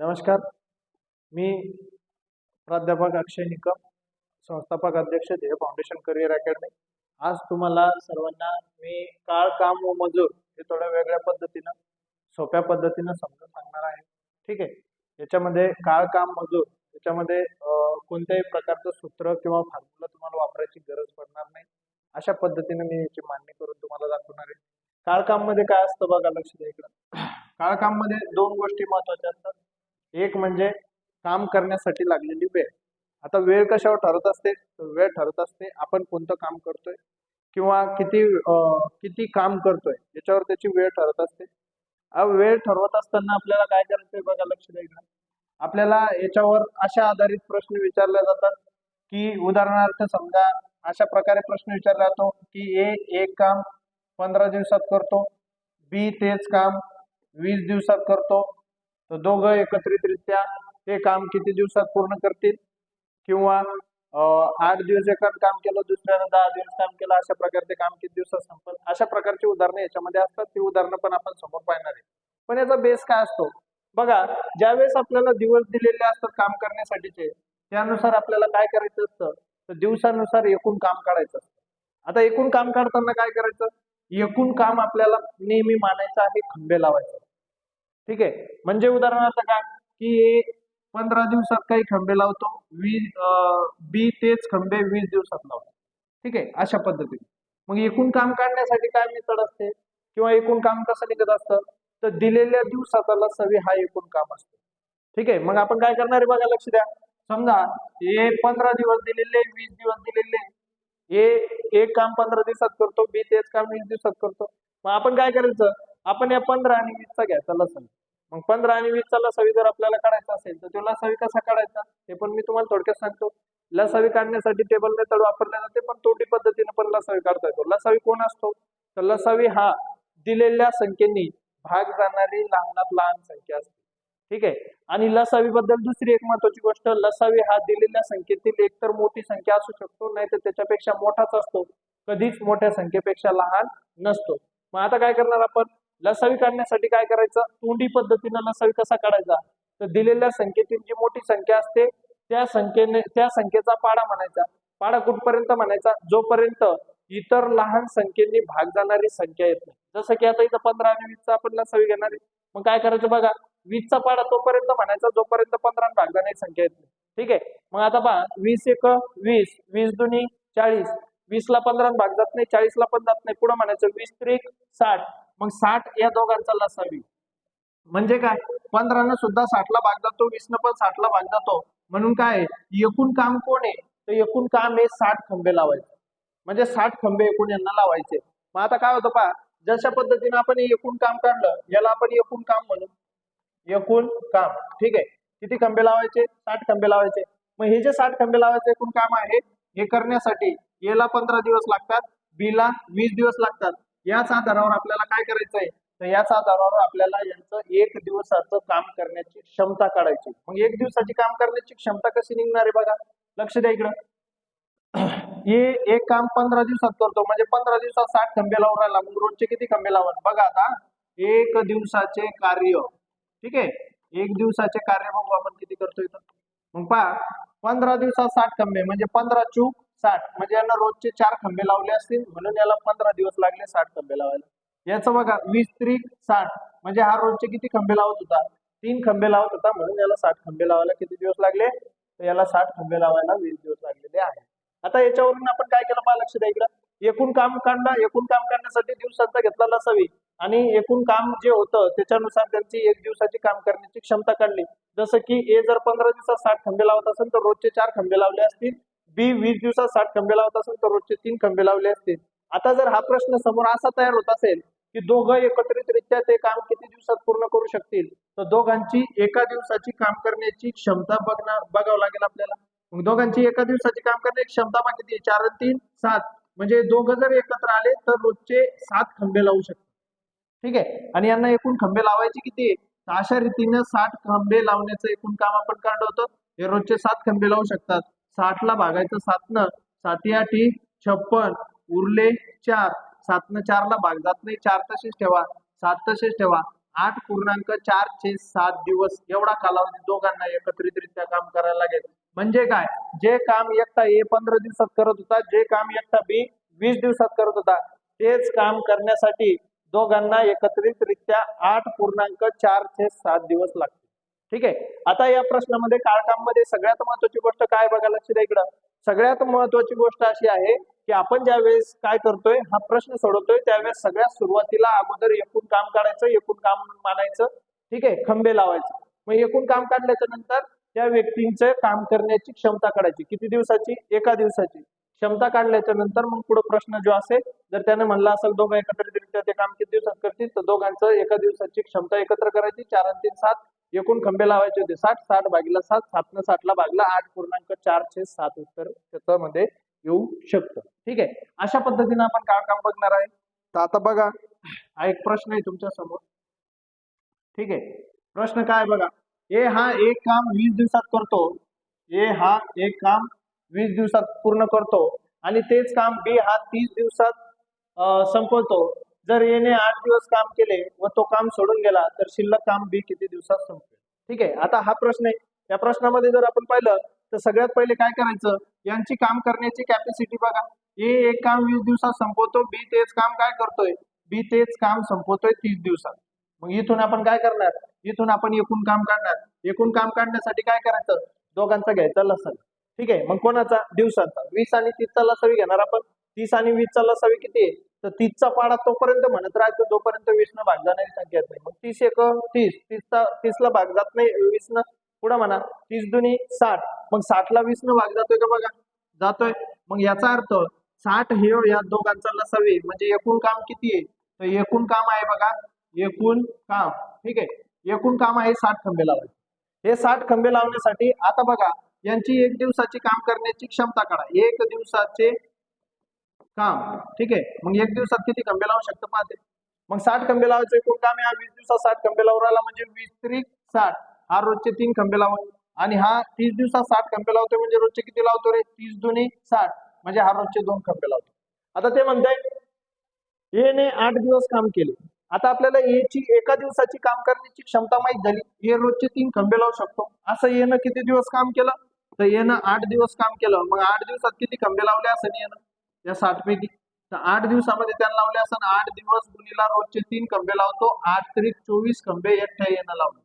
नमस्कार. मी प्राध्यापक अक्षय निकम संस्थापक अध्यक्ष ध्येय फाउंडेशन करिअर अकॅडमी. आज तुम्हाला सर्वांना मी काळ काम व मजूर हे थोड्या वेगळ्या पद्धतीनं सोप्या पद्धतीनं समजून सांगणार आहे. ठीक आहे? याच्यामध्ये काळ काम मजूर याच्यामध्ये कोणत्याही प्रकारचं सूत्र किंवा फॉर्म्युला तुम्हाला वापरायची गरज पडणार नाही. अशा पद्धतीने मी याची मांडणी करून तुम्हाला दाखवणार आहे. काळमध्ये काय असतं बघा लक्ष द्या इकडं. काळमध्ये दोन गोष्टी महत्त्वाच्या असतात. एक म्हणजे काम करण्यासाठी लागलेली वेळ. आता वेळ कशावर ठरत असते? वेळ ठरत असते आपण कोणतं काम करतोय? किंवा किती किती काम करतोय? याच्यावर त्याची वेळ ठरत असते. हा वेळ ठरवत असताना आपल्याला काय करायचंय बघा लक्ष द्यायला आपल्याला याच्यावर अशा आधारित प्रश्न विचारले जातात की उदाहरणार्थ समजा अशा प्रकारे प्रश्न विचारला जातो की ए एक काम पंधरा दिवसात करतो बी तेच काम वीस दिवसात करतो तर दोघं एकत्रितरित्या ते काम किती दिवसात पूर्ण करतील? किंवा आठ दिवस एकाच काम केलं दुसऱ्यानं दहा दिवस काम केलं अशा प्रकारचे काम किती दिवसात संपल? अशा प्रकारची उदाहरणं याच्यामध्ये असतात. ती उदाहरणं पण आपण समोर पाहणार आहे. पण याचा बेस काय असतो? बघा ज्यावेळेस आपल्याला दिवस दिलेले असतात काम करण्यासाठीचे त्यानुसार आपल्याला काय करायचं असतं? तर दिवसानुसार एकूण काम काढायचं असतं. आता एकूण काम काढताना काय करायचं? एकूण काम आपल्याला नेहमी मानायचं आहे खंबे लावायचं. ठीक आहे. म्हणजे उदाहरणार्थ काय? की पंधरा दिवसात काही खंबे लावतो वीस बी तेच खंबे वीस दिवसात लावतो. ठीक आहे? अशा पद्धतीने. मग एकूण काम काढण्यासाठी काय मेथड असते? किंवा एकूण काम कसं निघत असतं? तर दिलेल्या दिवसाचा सवी हा एकूण काम असतो. ठीक आहे? मग आपण काय करणार आहे बघा लक्ष द्या. समजा हे पंधरा दिवस दिलेले वीस दिवस दिलेले. हे एक काम पंधरा दिवसात करतो बी तेच काम वीस दिवसात करतो. मग आपण काय करायचं? आपण या पंधरा आणि वीसचा घ्यायचा लसण. मग पंधरा आणि वीसचा लसावी जर आपल्याला काढायचा असेल तर तो लसावी कसा काढायचा? हे पण मी तुम्हाला थोडक्यात सांगतो. लसावी काढण्यासाठी टेबल मेथड वापरले जाते पण तोटी पद्धतीने पण लसावी काढता येतो लसावी कोण असतो? तर लसावी हा दिलेल्या संख्येनी भाग जाणारी लहानात लहान संख्या असते. ठीक आहे? आणि लसावी बद्दल दुसरी एक महत्वाची गोष्ट लसावी हा दिलेल्या संख्येतील एकतर मोठी संख्या असू शकतो नाही तर त्याच्यापेक्षा मोठाच असतो. कधीच मोठ्या संख्येपेक्षा लहान नसतो. मग आता काय करणार आपण? लसावी काढण्यासाठी काय करायचं? तोंडी पद्धतीनं लसावी कसा काढायचा? तर दिलेल्या संख्येतील जी मोठी संख्या असते त्या संख्येने त्या संख्येचा पाडा म्हणायचा. पाडा कुठपर्यंत म्हणायचा? जोपर्यंत इतर लहान संख्येने भाग जाणारी संख्या येत नाही. जसं की आता इथं पंधरा आणि वीसचा आपण लसावी घेणार आहे. मग काय करायचं बघा? वीसचा पाडा तोपर्यंत म्हणायचा जोपर्यंत पंधरा भाग जाणारी संख्या येत नाही. ठीक आहे? मग आता पहा वीस एक वीस वीस दुनी चाळीस. वीसला पंधरा भाग जात नाही चाळीसला पण जात नाही. पुढे म्हणायचं वीस त्रिक साठ. मग साठ या दोघांचा लसावी म्हणजे काय? पंधरानं सुद्धा साठला भाग जातो वीसनं पण साठला भाग जातो म्हणून काय? आहे? एकूण काम कोण आहे? तर एकूण काम आहे साठ खंबे लावायचे. म्हणजे साठ खंबे एकूण यांना लावायचे. मग आता काय होतं पहा जशा पद्धतीने आपण एकूण काम काढलं याला आपण एकूण काम म्हणू. एकूण काम. ठीक आहे? किती खंबे लावायचे? साठ खंबे लावायचे. मग हे जे साठ खंबे लावायचे एकूण काम आहे हे करण्यासाठी याला पंधरा दिवस लागतात बी ला वीस दिवस लागतात. याच आधारावर आपल्याला काय करायचं आहे? तर याच आधारावर आपल्याला यांचं एक दिवसाचं काम करण्याची क्षमता काढायची मग एक दिवसाची काम करण्याची क्षमता कशी निघणार आहे बघा? लक्ष द्या इकडं. हे एक काम पंधरा दिवसात करतो. म्हणजे पंधरा दिवसात साठ खंबे लावून राहिला. मग रोजचे किती खंबे लावून बघा आता. एक दिवसाचे कार्य. ठीक आहे? एक दिवसाचे कार्य मग आपण किती करतो इथं? मग पहा. पंधरा दिवसात साठ खंबे. म्हणजे पंधरा चूक साठ. म्हणजे यांना रोजचे चार खंबे लावले असतील म्हणून याला पंधरा दिवस लागले साठ खंबे लावायला. याचं बघा वीस त्रिक साठ. म्हणजे हा रोजचे किती खंबे लावत होता? तीन खंबे लावत होता म्हणून याला साठ खंबे लावायला किती दिवस लागले? तर याला साठ खंबे लावायला वीस दिवस लागलेले आहे आता याच्यावरून आपण काय केलं? पहा लक्ष द्या इकडं. एकूण काम काढणं एकूण काम करण्यासाठी दिवसांचा घेतला नसावी. आणि एकूण काम जे होतं त्याच्यानुसार त्यांची एक दिवसाची काम करण्याची क्षमता काढली. जसं की ए जर पंधरा दिवसात साठ खंबे लावत असेल तर रोजचे चार खंबे लावले असतील. बी वीस दिवसात साठ खंबे लावत असेल तर रोजचे तीन खंबे लावले असतील. आता जर हा प्रश्न समोर असा तयार होत असेल की दोघं एकत्रितरित्या ते काम किती दिवसात पूर्ण करू शकतील तर दोघांची एका दिवसाची काम करण्याची क्षमता बघणार बघावं लागेल आपल्याला. मग दोघांची एका दिवसाची काम करण्याची क्षमता मग किती? चार आणि तीन सात. म्हणजे दोघं जर एकत्र आले तर रोजचे सात खंबे लावू शकतात. ठीक आहे? आणि यांना एकूण खंबे लावायचे किती? अशा रीतीनं साठ खंबे लावण्याचं एकूण काम आपण काढवतो हे रोजचे सात खंबे लावू शकतात. साठला भागायचं सातनं. साती आठी छप्पन उरले चार. सातनं चारला भाग जात नाही चार तसेच ठेवा. सात तसेच ठेवा. आठ पूर्णांक चार छे सात दिवस. एवढा कालावधी दोघांना एकत्रितरित्या काम करायला लागेल. म्हणजे काय? जे काम एकटा ए पंधरा दिवसात करत होता जे काम एकटा बी वीस दिवसात करत होता तेच काम करण्यासाठी दोघांना एकत्रितरित्या आठ पूर्णांक चार ते सात दिवस लागतात. ठीक आहे? आता या प्रश्नामध्ये काळकामध्ये सगळ्यात महत्वाची गोष्ट काय बघा लक्ष द्या इकडं? सगळ्यात महत्वाची गोष्ट अशी आहे की आपण ज्या वेळेस काय करतोय हा प्रश्न सोडवतोय त्यावेळेस सगळ्यात सुरुवातीला अगोदर एकूण काम काढायचं एकूण काम मानायचं ठीक आहे? खंबे लावायचं. मग एकूण काम काढल्याच्या नंतर त्या व्यक्तींचं काम करण्याची क्षमता काढायची. किती दिवसाची? एका दिवसाची. क्षमता काढल्याच्या नंतर मग पुढे प्रश्न जो असेल जर त्याने म्हणला असेल दोघं एकत्रितरित्या ते काम किती दिवसात करतील तर दोघांचं एका दिवसाची क्षमता एकत्र करायची. चार आणि तीन सात. एकूण खंबे लावायचे होते. साठ साठ भागीला सात सात न साठला भागला आठ पूर्णांक चार छे सात उत्तर त्याच्यामध्ये येऊ शकतं. ठीक आहे? अशा पद्धतीने आपण काय काम बघणार आहे? तर आता बघा. हा एक प्रश्न आहे तुमच्यासमोर. ठीक आहे? प्रश्न काय बघा? ए हा एक काम वीस दिवसात करतो. ए हा एक काम वीस दिवसात पूर्ण करतो. आणि तेच काम बी हा तीस दिवसात संपवतो. जर एने आठ दिवस काम केले व तो काम सोडून गेला तर शिल्लक काम बी किती दिवसात संपवेल ठीक आहे. आता हा प्रश्न आहे. या प्रश्नामध्ये जर आपण पाहिलं तर सगळ्यात पहिले काय करायचं? यांची काम करण्याची कॅपॅसिटी बघा. ए एक काम वीस दिवसात संपवतो बी तेच काम काय करतोय? बी तेच काम संपवतोय तीस दिवसात. मग इथून आपण काय करणार? इथून आपण एकूण काम काढणार. एकूण काम काढण्यासाठी काय करायचं? दोघांचा घ्यायचा लसन ठीक आहे? मग कोणाचा? दिवसाचा. वीस आणि तीसचा लसावी घेणार आपण. तीस आणि वीसचा लसावी किती आहे? तर तीसचा पाडा तोपर्यंत म्हणत राहतो जोपर्यंत वीस न भाग जाणारी संख्या येत नाही. मग तीस एक तीस. तीसचा तीसला भाग जात नाही वीस न पुढे म्हणा. तीस दुनी साठ. मग साठला वीस न भाग जातोय का बघा? जातोय. मग याचा अर्थ साठ हे या दोघांचा लसावी म्हणजे एकूण काम किती आहे? तर एकूण काम आहे बघा. एकूण काम. ठीक आहे? एकूण काम आहे साठ खंबे लावायचे हे साठ खंबे लावण्यासाठी आता बघा यांची एक दिवसाची काम करण्याची क्षमता काढा. एक दिवसाचे काम. ठीक आहे? मग एक दिवसात किती खंबे लावू शकतो पाहते. मग साठ खंबे लावायचे एकूण काम आहे वीस दिवसात साठ खंबे लावून राहिला म्हणजे वीस त्रिक साठ. हा रोजचे तीन खंबे लावून आणि हा तीस दिवसात साठ खंबे लावतोय म्हणजे रोजचे किती लावतो रे? तीस दोन्ही साठ. म्हणजे हा रोजचे दोन खंबे लावतो आता ते म्हणताय एने आठ दिवस काम केले. आता आपल्याला एची एका दिवसाची काम करण्याची क्षमता माहीत झाली. ए रोजचे तीन खंबे लावू शकतो. असं येणं किती दिवस काम केलं? तर येणं आठ दिवस काम केलं. मग आठ दिवसात किती खंबे लावले असं येणं या साठपैकी तर आठ दिवसामध्ये त्यांना लावले असं आठ दिवस गुणीला रोजचे तीन खंबे लावतो. आठ तरी चोवीस खंबे एकट्या येणं लावले.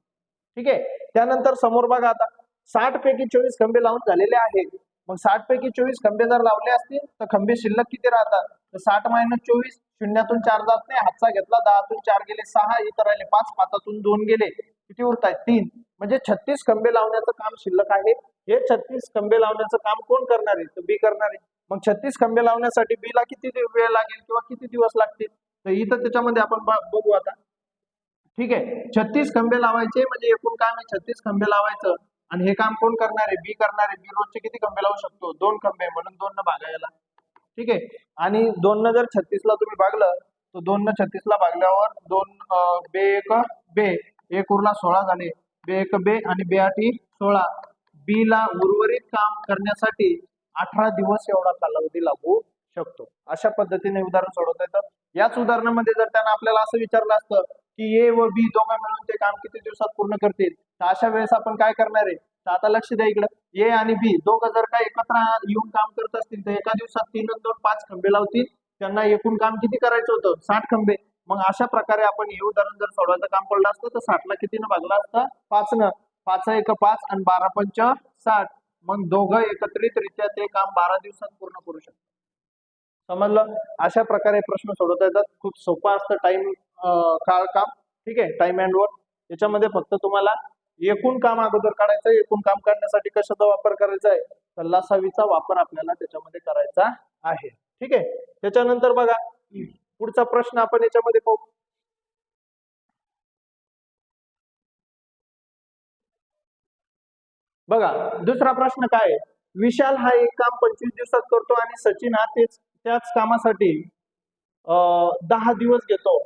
ठीक आहे? त्यानंतर समोर बघा आता. साठ पैकी चोवीस खंबे लावून झालेले आहेत. मग साठ पैकी चोवीस खंबे जर लावले असतील तर खंबे शिल्लक किती राहतात? तर साठ मायनस चोवीस शून्यातून चार जात नाही. हातचा घेतला दहातून चार गेले सहा इतर राहिले पाच पाचातून दोन गेले किती उरत आहेत तीन. म्हणजे छत्तीस खंबे लावण्याचं काम शिल्लक आहे. हे छत्तीस खंबे लावण्याचं काम कोण करणार आहे? तर बी करणार आहे. मग छत्तीस खंबे लावण्यासाठी बीला किती वेळ लागेल किंवा किती दिवस लागतील? तर इथं त्याच्यामध्ये आपण बघू आता. ठीक आहे. छत्तीस खंबे लावायचे म्हणजे एकूण काम आहे छत्तीस खंबे लावायचं. आणि हे काम कोण करणार आहे? बी करणार आहे. बी रोजचे किती खंबे लावू शकतो? दोन खंबे म्हणून दोन न भागायला. ठीक आहे? आणि दोन न जर छत्तीसला तुम्ही भागलं तर दोन न छत्तीसला भागल्यावर दोन बे एक बे. एक उरला सोळा झाले बे एक बे आणि बे आठी सोळा. बी ला उर्वरित काम करण्यासाठी अठरा दिवस एवढा कालावधी लागू शकतो. अशा पद्धतीने उदाहरण सोडवता येतं. याच उदाहरणामध्ये जर त्यांना आपल्याला असं विचारलं असतं की ए व बी दोघं मिळून ते काम किती दिवसात पूर्ण करतील? तर अशा वेळेस आपण काय करणार आहे? तर आता लक्ष द्या इकडं. ए आणि बी दोघं जर का एकत्र येऊन काम करत असतील तर एका दिवसात तीन दोन पाच खंबे लावतील. त्यांना एकूण काम किती करायचं होतं? साठ खंबे. मग अशा प्रकारे आपण हे उदाहरण जर सोडवायचं काम पडलं असतं तर साठला कितीनं भागला असतं? पाच न. पाच एक पाच आणि बारा पंच साठ. मग दोघं एकत्रितरित्या ते काम बारा दिवसात पूर्ण करू शकतात. समजलं? अशा प्रकारे प्रश्न सोडवता येतात. खूप सोपं असतं टाइम काळ काम. ठीक आहे? टाइम अँड वर्क याच्यामध्ये फक्त तुम्हाला एकूण काम अगोदर काढायचं एकूण काम करण्यासाठी कशाचा वापर करायचा आहे? तर लसावीचा वापर आपल्याला त्याच्यामध्ये करायचा आहे. ठीक आहे? त्याच्यानंतर बघा पुढचा प्रश्न आपण याच्यामध्ये पाहू. बघा दुसरा प्रश्न काय विशाल हा एक काम पंचवीस दिवसात करतो आणि सचिन हा तेच त्याच कामासाठी दहा दिवस घेतो.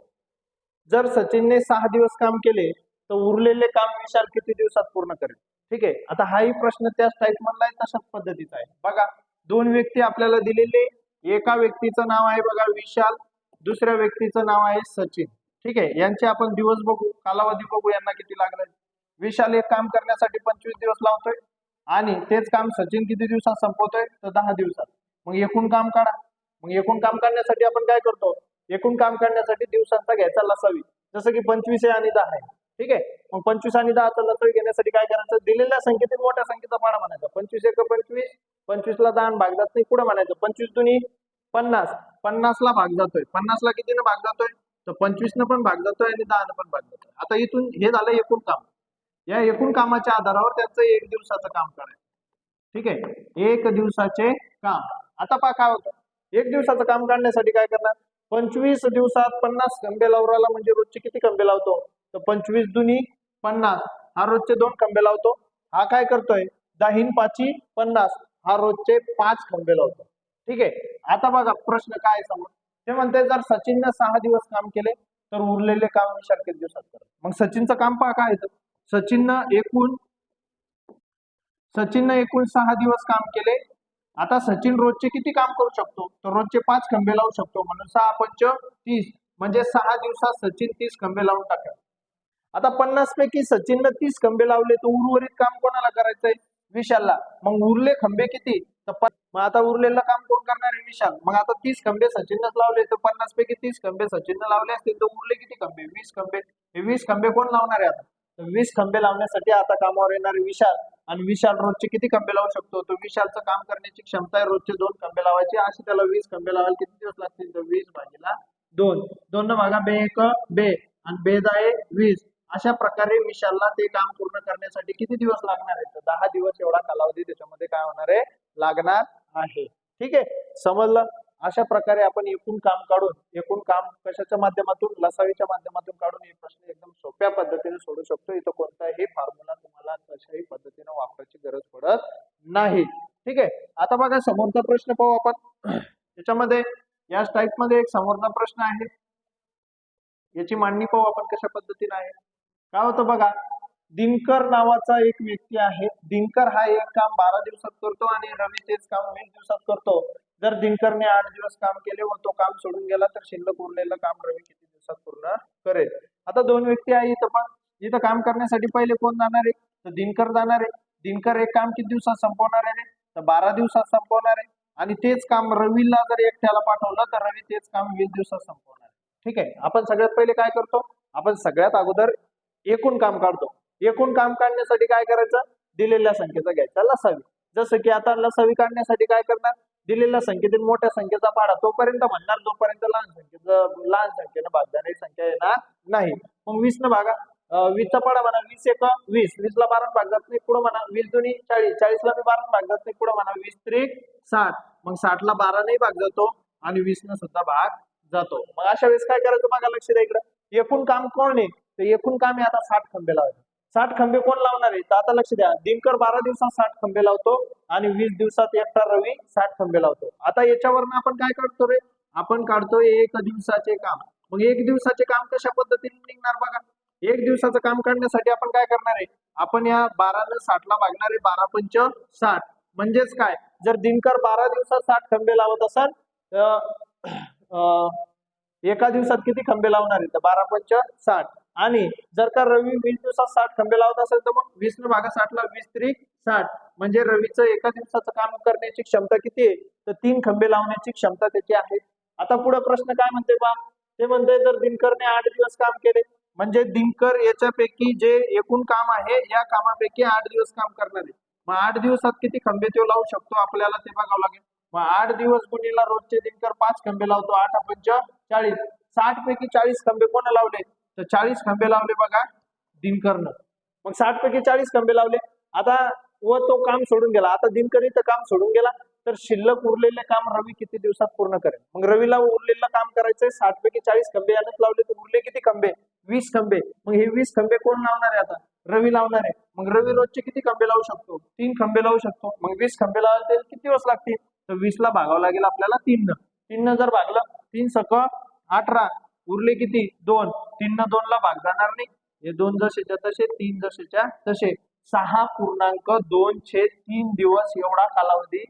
जर सचिनने सहा दिवस काम केले तर उरलेले काम विशाल किती दिवसात पूर्ण करेल ठीक आहे? आता हाही प्रश्न त्याच टाईप मधला आहे तशाच पद्धतीचा आहे. बघा दोन व्यक्ती आपल्याला दिलेले एका व्यक्तीचं नाव आहे बघा विशाल दुसऱ्या व्यक्तीचं नाव आहे सचिन. ठीक आहे? यांचे आपण दिवस बघू कालावधी बघू यांना किती लागलाय विशाल एक काम करण्यासाठी पंचवीस दिवस लावतोय आणि तेच काम सचिन किती दिवसात संपवतोय? तर दहा दिवसात. मग एकूण काम काढा. मग एकूण काम काढण्यासाठी आपण काय करतो? एकूण काम काढण्यासाठी दिवसांचा घ्यायचा लसावी. जसं की पंचवीस आहे आणि दहा आहे. ठीक आहे? मग पंचवीस आणि दहाचा लसोई घेण्यासाठी काय करायचं? दिलेल्या संख्येतील मोठ्या संख्येचा पाडा म्हणायचा. पंचवीस एक पंचवीस पंचवीसला दहा भाग जात नाही पुढे म्हणायचं. पंचवीस दुनी पन्नास. पन्नासला भाग जातोय. पन्नासला कितीनं भाग जातोय? तर पंचवीसनं पण भाग जातोय आणि दहानं पण भाग जातोय. आता इथून हे झालं एकूण काम. या एकूण कामाच्या आधारावर त्यांचं एक दिवसाचं काम करायचं. ठीक आहे? एक दिवसाचे काम. आता पहा काय होतं. एक दिवसाचं काम काढण्यासाठी काय करणार? पंचवीस दिवसात पन्नास खंबे लावराला म्हणजे रोजचे किती खंबे लावतो? तर पंचवीस दुनी पन्नास. हा रोजचे दोन खंबे लावतो. हा काय करतोय? दहीन पाची पन्नास. हा रोजचे पाच खंबे लावतो. ठीक आहे? आता बघा प्रश्न काय समोर? ते म्हणते जर सचिननं सहा दिवस काम केले तर उरलेले काम विशाल किती दिवसात करेल मग सचिनचं काम पहा काय येतं. सचिननं एकूण सचिननं एकूण सहा दिवस काम केले. आता सचिन रोजचे किती काम करू शकतो? तर रोजचे पाच खंबे लावू शकतो. म्हणून सहा पंच तीस. म्हणजे सहा दिवसात सचिन तीस खंबे लावून टाकेल. आता पन्नास पैकी सचिननं तीस खंबे लावले तर उर्वरित काम कोणाला करायचंय? विशालला. मग उरले खंबे किती? तर मग आता उरलेलं काम कोण करणार आहे विशाल? मग आता तीस खंबे सचिनच लावले तर पन्नास पैकी तीस खंबे सचिननं लावले असतील तर उरले किती खंबे? वीस खंबे. हे वीस खंबे कोण लावणार आहे आता? वीस खंबे लावण्यासाठी आता कामावर येणार विशाल. आणि विशाल रोजचे किती खंबे लावू शकतो? तो विशालचं काम करण्याची क्षमता आहे रोजचे दोन खंबे लावायचे. असे त्याला वीस खंबे लावायला किती दिवस लागतील? तर वीस भागीला दोन. दोन भागा बे एक बे. आणि बेद आहे वीस. अशा प्रकारे विशालला ते काम पूर्ण करण्यासाठी किती दिवस लागणार आहे तर दहा दिवस एवढा कालावधी त्याच्यामध्ये काय होणार आहे? लागणार आहे. ठीक आहे? समजलं? अशा प्रकारे आपण एकूण काम काढून एकूण काम कशाच्या माध्यमातून लसावीच्या माध्यमातून काढून हे प्रश्न एकदम सोप्या पद्धतीने सोडू शकतो. इथं कोणताही फॉर्म्युला तुम्हाला कशाही पद्धतीने वापरायची गरज पडत नाही. ठीक आहे? आता बघा समोरचा प्रश्न पाहू आपण. त्याच्यामध्ये याच टाईपमध्ये एक समोरचा प्रश्न आहे. याची मांडणी पाहू आपण कशा पद्धतीने आहे. काय होतं बघा दिनकर नावाचा एक व्यक्ती आहे. दिनकर हा एक काम बारा दिवसात करतो आणि रवी तेच काम वीस दिवसात करतो. जर दिनकरने आठ दिवस काम केले व तो काम सोडून गेला तर शिल्लक उरलेलं काम रवी किती दिवसात पूर्ण करेल? आता दोन व्यक्ती आहे इथं पण. इथं काम करण्यासाठी पहिले कोण जाणार आहे? तर दिनकर जाणार आहे. दिनकर एक काम किती दिवसात संपवणार आहे? रे? तर बारा दिवसात संपवणार आहे. आणि तेच काम रवीला जर एकट्याला पाठवलं तर रवी तेच काम वीस दिवसात संपवणार ठीक आहे? आपण सगळ्यात पहिले काय करतो? आपण सगळ्यात अगोदर एकूण काम काढतो. एकूण काम काढण्यासाठी काय करायचं? दिलेल्या संख्येचा घ्यायचा. लसावी. जसं की आता लसावी काढण्यासाठी काय करणार? दिलेल्या संख्येतील मोठ्या संख्येचा पाडा. तोपर्यंत म्हणणार जोपर्यंत लहान संख्येचं लहान संख्येनं भागणारी संख्या येणार नाही. मग वीस न भागा वीसचा पाडा म्हणा वीस एक वीस. वीसला बारा भाग जात नाही पुढे म्हणा वीस जुनी चाळीस. चाळीसला मी बारा भाग जात नाही पुढे म्हणा वीस त्रिक साठ मग साठला बारा नाही भाग जातो आणि वीस न सुद्धा भाग जातो. मग अशा वेळेस काय करायचं? बघा लक्ष द्या इकडं. एकूण काम कोण आहे? तर एकूण काम आता साठ खंबे लावायचे साठ खंबे कोण लावणार आहे? तर आता लक्ष द्या. दिनकर बारा दिवसात साठ खंबे लावतो आणि वीस दिवसात एकटा रवी साठ खंबे लावतो. आता याच्यावरनं आपण काय काढतो रे आपण काढतो एक दिवसाचे काम. मग एक दिवसाचे काम कशा पद्धतीने निघणार बघा. एक दिवसाचं काम काढण्यासाठी आपण काय करणार आहे? आपण या बारानं साठला भागणार आहे. बारा पंच साठ. म्हणजेच काय? जर दिनकर बारा दिवसात साठ खंबे लावत असाल तर अं, एका दिवसात किती खंबे लावणार आहे? तर बारा पंच साठ. आणि जर का रवी वीस दिवसात साठ खंबे लावत असेल तर मग वीस न भागा साठला वीस त्रिक साठ. म्हणजे रवीचं एका दिवसाचं काम करण्याची क्षमता किती आहे? तर तीन खंबे लावण्याची क्षमता त्याची आहे. आता पुढे प्रश्न काय म्हणते बा? ते म्हणते जर दिनकरने आठ दिवस काम केले म्हणजे दिनकर याच्यापैकी जे एकूण काम आहे या कामापैकी आठ दिवस काम करणार आहे. मग आठ दिवसात किती खंबे तो लावू शकतो? आपल्याला ते बघावं लागेल. मग आठ दिवस गुणीला रोजचे दिनकर पाच खंबे लावतो. आठ पंच चाळीस. साठ पैकी चाळीस खंबे कोण लावले? तर चाळीस खंबे लावले बघा दिनकरनं. मग साठ पैकी चाळीस खंबे लावले. आता व तो काम सोडून गेला. आता दिनकरी तर काम सोडून गेला तर शिल्लक उरलेले काम रवी किती दिवसात पूर्ण करेल? मग रवीला उरलेलं काम करायचंय साठ पैकी चाळीस खंबे यानंच लावले तर उरले किती खंबे? वीस खंबे. मग हे वीस खंबे कोण लावणार आहे आता? रवी लावणार आहे. मग रवी रोजचे किती खंबे लावू शकतो? तीन खंबे लावू शकतो. मग वीस खंबे लावायला त्याला किती दिवस लागतील? तर वीसला भागावं लागेल आपल्याला तीन न तीन न जर भागलं तीन सक अठरा उरले किती? दोन. तीन न दोन ला भाग जाणार नाही. हे दोन जसेच्या तसे तीन जसेच्या तसे. सहा पूर्णांक दोन छेद तीन दिवस एवढा कालावधी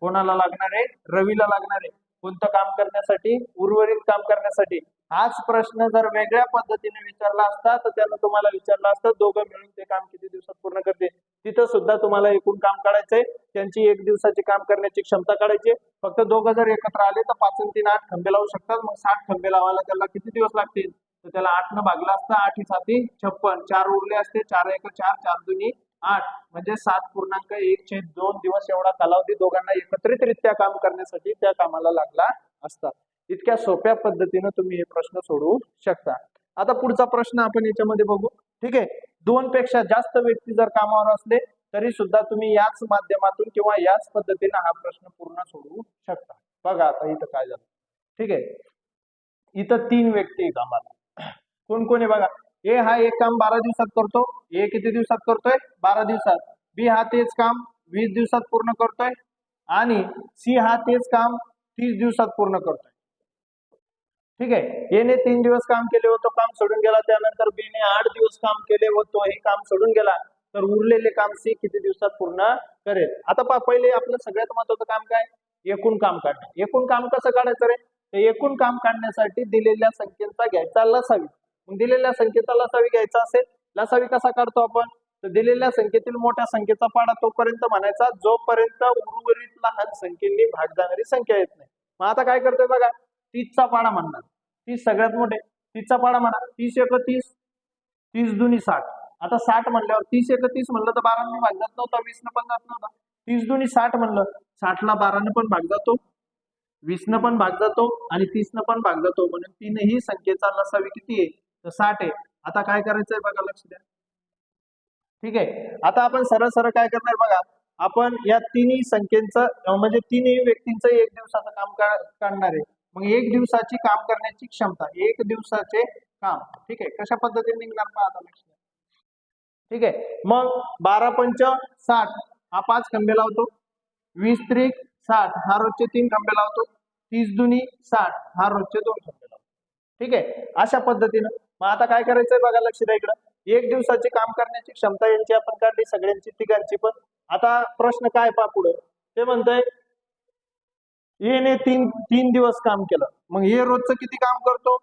कोणाला लागणार आहे? रवीला लागणार आहे. कोणतं काम करण्यासाठी? उर्वरित काम करण्यासाठी. हाच प्रश्न जर वेगळ्या पद्धतीने विचारला असता तर त्यानं तुम्हाला विचारलं असतं दोघं मिळून ते काम किती दिवसात पूर्ण करते. तिथं सुद्धा तुम्हाला एकूण काम काढायचंय. त्यांची एक दिवसाची काम करण्याची क्षमता काढायची फक्त दोघं जर एकत्र आले तर पाच तीन आठ खंबे लावू शकतात. मग साठ खंबे लावायला त्याला किती दिवस लागतील? तर त्याला आठ न भागला असता आठ ही साती छप्पन. चार उरले असते चार एक चार चार दुनी आठ. म्हणजे सात पूर्णांक एक दोन दिवस एवढा कालावधी दोघांना एकत्रितरित्या काम करण्यासाठी त्या कामाला लागला असतात इतक्या सोप्या पद्धतीनं तुम्ही हे प्रश्न सोडवू शकता. आता पुढचा प्रश्न आपण याच्यामध्ये बघू. ठीक आहे? दोन पेक्षा जास्त व्यक्ती जर कामावर असले तरी सुद्धा तुम्ही याच माध्यमातून किंवा याच पद्धतीनं हा प्रश्न पूर्ण सोडवू शकता. बघा आता इथं काय झालं. ठीक आहे? इथं तीन व्यक्ती कामाला कोण कोण आहे बघा? ए हा एक काम बारा दिवसात करतो ए किती दिवसात करतोय? बारा दिवसात. बी हा तेच काम वीस दिवसात पूर्ण करतोय आणि सी हा तेच काम तीस दिवसात पूर्ण करतोय. ठीक आहे. एने तीन दिवस काम केले व तो काम सोडून गेला. त्यानंतर बीने आठ दिवस काम केले व तोही काम सोडून गेला. तर उरलेले काम सी किती दिवसात पूर्ण करेल? आता पहा पहिले आपलं सगळ्यात महत्वाचं काम काय? एकूण काम काढणं. एकूण काम कसं काढायचं रे? तर एकूण काम काढण्यासाठी दिलेल्या संख्येचा घ्यायचा लसावी. मग दिलेल्या संख्येचा लसावी घ्यायचा असेल लसावी कसा काढतो आपण? तर दिलेल्या संख्येतील मोठ्या संख्येचा पाडा तोपर्यंत म्हणायचा जोपर्यंत उर्वरित लहान संख्येने भाग जाणारी संख्या येत नाही. मग आता काय करतोय बघा तीसचा पाडा म्हणणार तीस सगळ्यात मोठे. तीसचा पाडा म्हणा तीस एक तीस तीस दुनी साठ. आता साठ म्हणल्यावर तीस एक तीस म्हणलं तर बाराने भाग जात नव्हता वीस न पण जात नव्हता. तीस दुनी साठ म्हणलं साठला बाराने पण भाग जातो वीस न पण भाग जातो आणि तीसनं पण भाग जातो. म्हणून तीनही संख्येचा लसावी किती आहे? तर साठ आहे. आता काय करायचंय बघा लक्ष द्या. ठीक आहे. आता आपण सरळ सरळ काय करणार बघा. आपण या तिन्ही संख्येचं म्हणजे तिन्ही व्यक्तींचं एक दिवसाचं काम काढणार आहे. मग एक दिवसाची काम करण्याची क्षमता एक दिवसाचे काम. ठीक आहे? कशा पद्धतीने निघणार पहा आता लक्ष ठीक आहे? मग बारा पंच साठ हा पाच खंबे लावतो. वीस त्रिक साठ हा रोजचे तीन खंबे लावतो. तीस दुनी साठ हा रोजचे दोन खंबे लावतो. ठीक आहे? अशा पद्धतीनं. मग आता काय करायचंय बघा लक्ष द्या इकडं. एक दिवसाची काम करण्याची क्षमता यांची आपण काढली सगळ्यांची तिघांची पण. आता प्रश्न काय पा पुढे? ते म्हणतंय येने तीन तीन दिवस काम केलं. मग हे रोजचं किती काम करतो?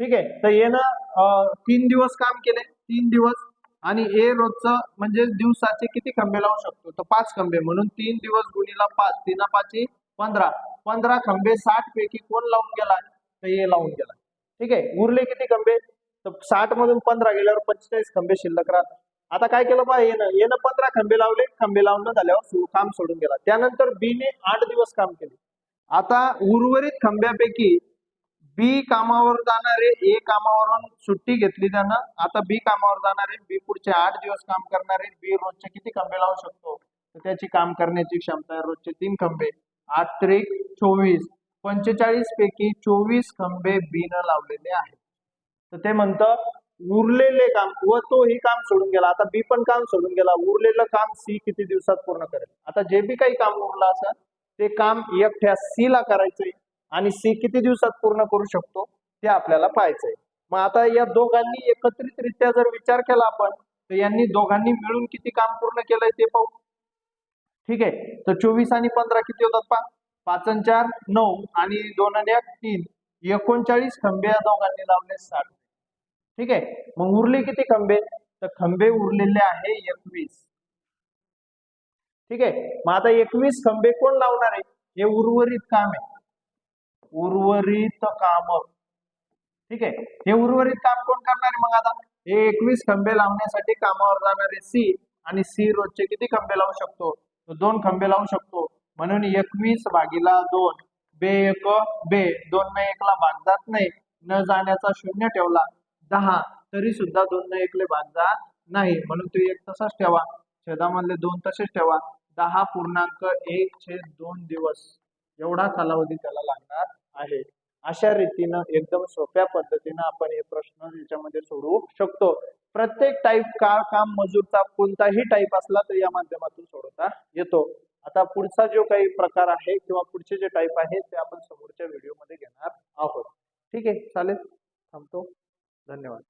ठीक आहे. तर येनं तीन दिवस काम केले तीन दिवस. आणि ए रोजचं म्हणजे दिवसाचे किती खंबे लावू शकतो? तर पाच खंबे. म्हणून तीन दिवस गुणीला पाच तीन पाची पंधरा. पंधरा खंबे साठ पैकी कोण लावून गेला तर ए लावून गेला ठीक आहे. उरले किती खंबे? तर साठ मधून पंधरा गेल्यावर पंचेचाळीस खंबे शिल्लक राहतात. आता काय केलं बा येणं येणं पंधरा खंबे लावले. खंबे लावून झाल्यावर काम सोडून गेला. त्यानंतर बीने आठ दिवस काम केले. आता उर्वरित खंब्यापैकी बी कामावर जाणारे ए कामावरून सुट्टी घेतली त्यानं आता बी कामावर जाणारे बी पुढचे आठ दिवस काम करणारे बी रोजचे किती खंबे लावू शकतो? तर त्याची काम करण्याची क्षमता आहे रोजचे तीन खंबे. आठ त्रिक चोवीस. पंचेचाळीस पैकी चोवीस खंबे बीनं लावलेले आहेत. तर ते म्हणतं उरलेले काम व तो ही काम सोडून गेला. आता बी पण काम सोडून गेला. उरलेलं काम सी किती दिवसात पूर्ण करेल? आता जे बी काही काम उरलं असेल ते काम एकट्या सी ला करायचंय आणि सी किती दिवसात पूर्ण करू शकतो ते आपल्याला पाहायचंय. मग आता या दोघांनी एकत्रितरित्या जर विचार केला आपण तर यांनी दोघांनी मिळून किती काम पूर्ण केलंय ते पाहू. ठीक आहे? तर चोवीस आणि पंधरा किती होतात पा पाच आणि चार नऊ आणि दोन आणि एक तीन. एकोणचाळीस खंबे या दोघांनी लावले साठ. ठीक आहे? मग उरले किती खंबे? तर खंबे उरलेले आहे एकवीस. ठीक आहे? मग आता एकवीस खंबे कोण लावणार आहे? हे उर्वरित काम आहे. उर्वरित काम. ठीक आहे? हे उर्वरित काम कोण करणार आहे? मग आता हे एकवीस खंबे लावण्यासाठी कामावर जाणारे सी आणि सी रोजचे किती खंबे लावू शकतो? दोन खंबे लावू शकतो. म्हणून एकवीस भागीला दोन. बे एक बे. दोन मे एकला भाग जात नाही. न जाण्याचा शून्य ठेवला दहा. तरी सुद्धा दोन न एकले भाग जात नाही. म्हणून तो एक तसाच ठेवा. छेदामधले दोन तसेच ठेवा. दहा पूर्णांक एक छेद दोन दिवस. एवढा कालावधी त्याला लागणार आहे. अशा रीतीनं एकदम सोप्या पद्धतीनं आपण हे प्रश्न याच्यामध्ये सोडवू शकतो. प्रत्येक टाईप काळ काम मजूरचा कोणताही टाईप असला तर या माध्यमातून सोडवता येतो. आता पुढचा जो काही प्रकार आहे किंवा पुढचे जे टाईप आहे ते आपण समोरच्या व्हिडिओमध्ये घेणार आहोत. ठीक आहे चालेल. थांबतो. धन्यवाद.